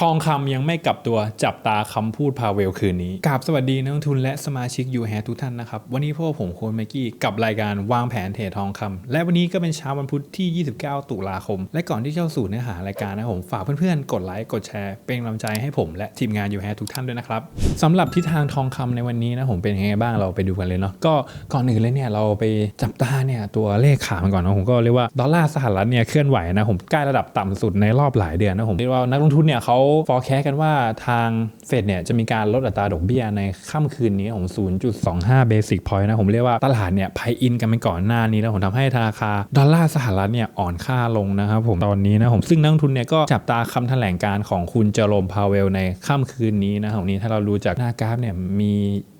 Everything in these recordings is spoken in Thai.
ทองคำยังไม่กลับตัวจับตาคำพูดพาเวลคืนนี้กราบสวัสดีนักลงทุนและสมาชิกยูแฮทุกท่านนะครับ วันนี้พวกผมโค้ชไมกี้กับรายการวางแผนเทรดทองคำและวันนี้ก็เป็นเช้าวันพุธที่ 29 ตุลาคม และก่อนที่จะเข้าสู่เนื้อหารายการนะผม ฝากเพื่อนๆ กดไลค์กดแชร์ เป็นกำลังใจให้ผมและทีมงานยูแฮทุกท่านด้วยนะครับสำหรับทิศทางทองคำในวันนี้นะผมเป็นยังไงบ้างเราไปดูกันเลยเนาะก็ก่อนอื่นเลยเนี่ยเราไปจับตาเนี่ยตัวเลขขามันก่อนนะผมก็เรียกว่าดอลลาร์สหรัฐเนี่ยเคลื่อนไหวนะผมใกล้ระดับต่ำสุดในรอบหลายเดือนนะผมเรียกว่านักลงทุนเนี่ยเขา forecast กันว่าทางเฟดเนี่ยจะมีการลดอัตราดอกเบี้ยในค่ำคืนนี้ของ 0.25 basic point นะผมเรียกว่าตลาดเนี่ยไพอินกันไปก่อนหน้านี้แล้วผมทำให้ธนาคารดอลลาร์สหรัฐเนี่ยอ่อนค่าลงนะครับผมตอนนี้นะผมซึ่งนักทุนเนี่ยก็จับตาคำแถลงการของคุณเจอโรมพาวเวลในค่ำคืนนี้นะของนี้ถ้าเราดูจากหน้ากราฟเนี่ยมี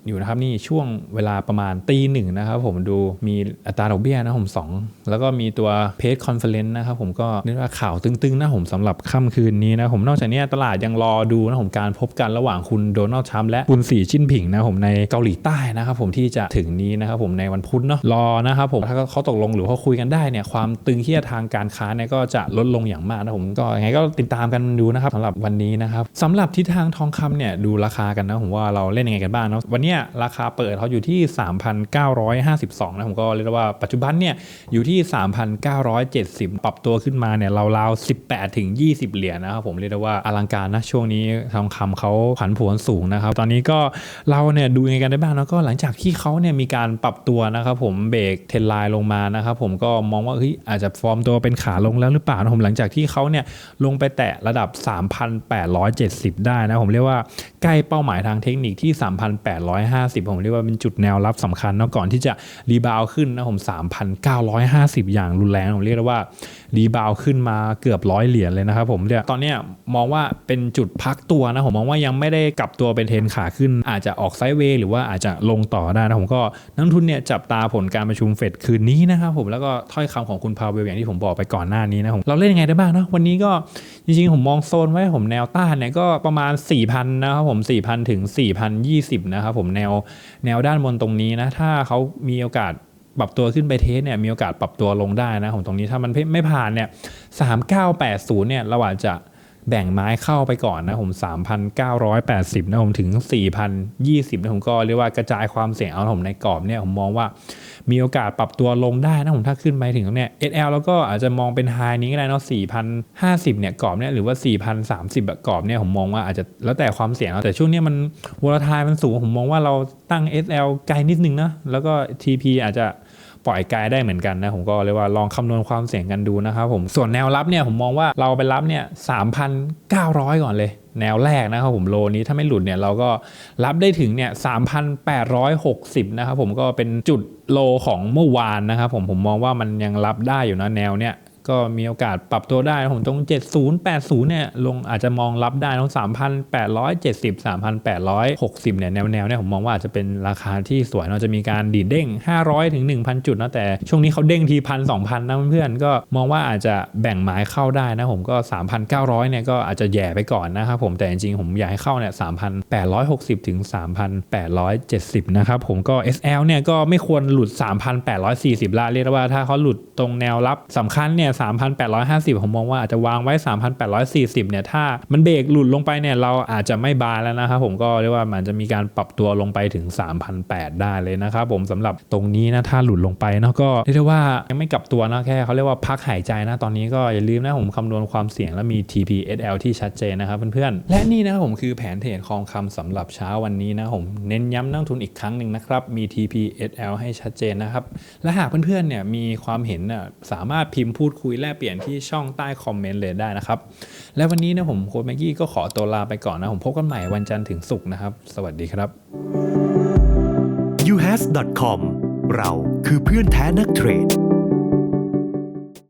อยู่นะครับนี่ช่วงเวลาประมาณตีหนึ่งนะครับผมดูมีอัตราดอกเบี้ยนะผมสองแล้วก็มีตัวเพจคอนเฟอเรนซ์นะครับผมก็เรียกว่าข่าวตึงๆนะผมสำหรับค่ำคืนนี้นะผมนอกจากนี้ตลาดยังรอดูนะผมการพบกันระหว่างคุณโดนัลด์ทรัมป์และคุณสีจิ้นผิงนะผมในเกาหลีใต้นะครับผมที่จะถึงนี้นะครับผมในวันพุธเนาะรอนะครับผมถ้าเขาตกลงหรือเขาคุยกันได้เนี่ยความตึงเครียดทางการค้าเนี่ยก็จะลดลงอย่างมากนะผมก็ยังไงก็ติดตามกันดูนะครับสำหรับวันนี้นะครับสำหรับทิศทางทองคำเนี่ยดูราคากันนะผมว่าเราเล่นยังไงกันบ้างเนาะวันเนี้ยราคาเปิดเขาอยู่ที่ 3,952 นะผมก็เรียกว่าปัจจุบันเนี่ยอยู่ที่ 3,970 ปรับตัวขึ้นมาเนี่ยราวๆ18ถึง20 เหรียญนะครับผมเรียกว่าอลังการนะช่วงนี้ทองคำเขาผันผวนสูงนะครับ ตอนนี้ก็เราเนี่ยดูยังไงกันได้บ้างแล้วก็หลังจากที่เขาเนี่ยมีการปรับตัวนะครับผมเบรกเทรนไลน์ลงมานะครับผมก็มองว่าเฮ้ยอาจจะฟอร์มตัวเป็นขาลงแล้วหรือเปล่านะผมหลังจากที่เขาเนี่ยลงไปแตะระดับ 3,870 ได้นะผมเรียกว่าใกล้เป้าหมายทางเทคนิคที่3,850 ผมเรียกว่าเป็นจุดแนวรับสำคัญนะก่อนที่จะรีบาวขึ้นนะผม 3,950 อย่างรุนแรงผมเรียกได้ว่ารีบาวขึ้นมาเกือบร้อยเหรียญเลยนะครับผมเนี่ยตอนนี้มองว่าเป็นจุดพักตัวนะผมมองว่ายังไม่ได้กลับตัวเป็นเทนขาขึ้น อาจจะออกไซด์เวย์หรือว่าอาจจะลงต่อได้นะผมก็นักทุนเนี่ยจับตาผลการประชุมเฟดคืนนี้นะครับผมแล้วก็ถ้อยคำของคุณพาวเวลอย่างที่ผมบอกไปก่อนหน้านี้นะผมเราเล่นยังไงได้บ้างนะวันนี้ก็ จริงๆ ผมมองโซนไว้ผมแนวต้านเนี่ยก็ประมาณ 4,000 นะครับผม 4,000 ถึง 4,020 นะครับผมแนวแนวด้านบนตรงนี้นะ ถ้าเขามีโอกาสปรับตัวขึ้นไปเทสเนี่ยมีโอกาสปรับตัวลงได้นะผมตรงนี้ถ้ามันไม่ผ่านเนี่ย 3980 เนี่ยเราอาจจะ แบ่งไม้เข้าไปก่อนนะผม 3,980 นะผมถึง 4,020 นะผมก็เรียกว่ากระจายความเสี่ยงเอาผมในกรอบเนี่ยผมมองว่ามีโอกาสปรับตัวลงได้นะผมถ้าขึ้นไปถึงตรงเนี้ย SL แล้วก็อาจจะมองเป็นไฮนี้ก็ได้เนาะ4,050 เนี่ยกรอบเนี่ยหรือว่า 4,030แบบกรอบเนี่ยผมมองว่าอาจจะแล้วแต่ความเสี่ยงแต่ช่วงนี้มันวอลทายมันสูงผมมองว่าเราตั้ง SL ไกลนิดนึงนะแล้วก็ TP อาจจะ ปล่อยกายได้เหมือนกันนะผมก็เรียกว่าลองคำนวณความเสี่ยงกันดูนะครับผมส่วนแนวรับเนี่ยผมมองว่าเราไปรับเนี่ยสามพันเก้าร้อยก่อนเลย แนวแรกนะครับผมโลนี้ถ้าไม่หลุดเนี่ยเราก็รับได้ถึงเนี่ยสามพันแปดร้อยหกสิบนะครับผมก็เป็นจุดโลของเมื่อวานนะครับผมผมมองว่ามันยังรับได้อยู่นะแนวเนี่ย ก็มีโอกาสปรับตัวได้ผมตรง 7080 เนี่ย ลงอาจจะมองรับได้ตรง 3,870 3,860 เนี่ย แนวแนวเนี่ยผมมองว่าอาจจะเป็นราคาที่สวยเราจะมีการดีดเด้ง 500ถึง1,000 จุดนะแต่ช่วงนี้เขาเด้งทีพันสองพันนะเพื่อนๆ ก็มองว่าอาจจะแบ่งหมายเข้าได้นะผมก็ 3,900 เนี่ย ก็อาจจะแย่ไปก่อนนะครับผมแต่จริงๆ ผมอยากให้เข้าเนี่ย 3,860 ถึง 3,870 นะครับผมก็ SL เนี่ยก็ไม่ควรหลุด 3,840ละเรียกว่าถ้าเขาหลุดตรงแนวรับสำคัญเนี่ย3,850 ผมมองว่าอาจจะวางไว้ 3,840 เนี่ย ถ้ามันเบรกหลุดลงไปเนี่ย เราอาจจะไม่บานแล้วนะครับผมก็เรียกว่ามันจะมีการปรับตัวลงไปถึง 3,800 ได้เลยนะครับผมสำหรับตรงนี้นะ ถ้าหลุดลงไปเนาะก็เรียกได้ว่ายังไม่กลับตัวนะแค่เขาเรียกว่าพักหายใจนะ ตอนนี้ก็อย่าลืมนะผมคำนวณความเสี่ยงและมี TPSL ที่ชัดเจนนะครับเพื่อนๆและนี่นะครับผมคือแผนเทรดคองคำสำหรับเช้าวันนี้นะผมเน้นย้ำนักทุนอีกครั้งหนึ่งนะครับมี TPSL ให้ชัดเจนนะครับและหากเพื่อนๆเนี่ยมีความเห็นน่ะสามารถพิมพ์พูดคุยุยแลกเปลี่ยนที่ช่องใต้คอมเมนต์เลยได้นะครับ และวันนี้นะผมโค้ดแม็กกี้ก็ขอตัวลาไปก่อนนะ ผมพบกันใหม่วันจันทร์ถึงศุกร์นะครับ สวัสดีครับ uhas.com เราคือเพื่อนแท้นักเทรด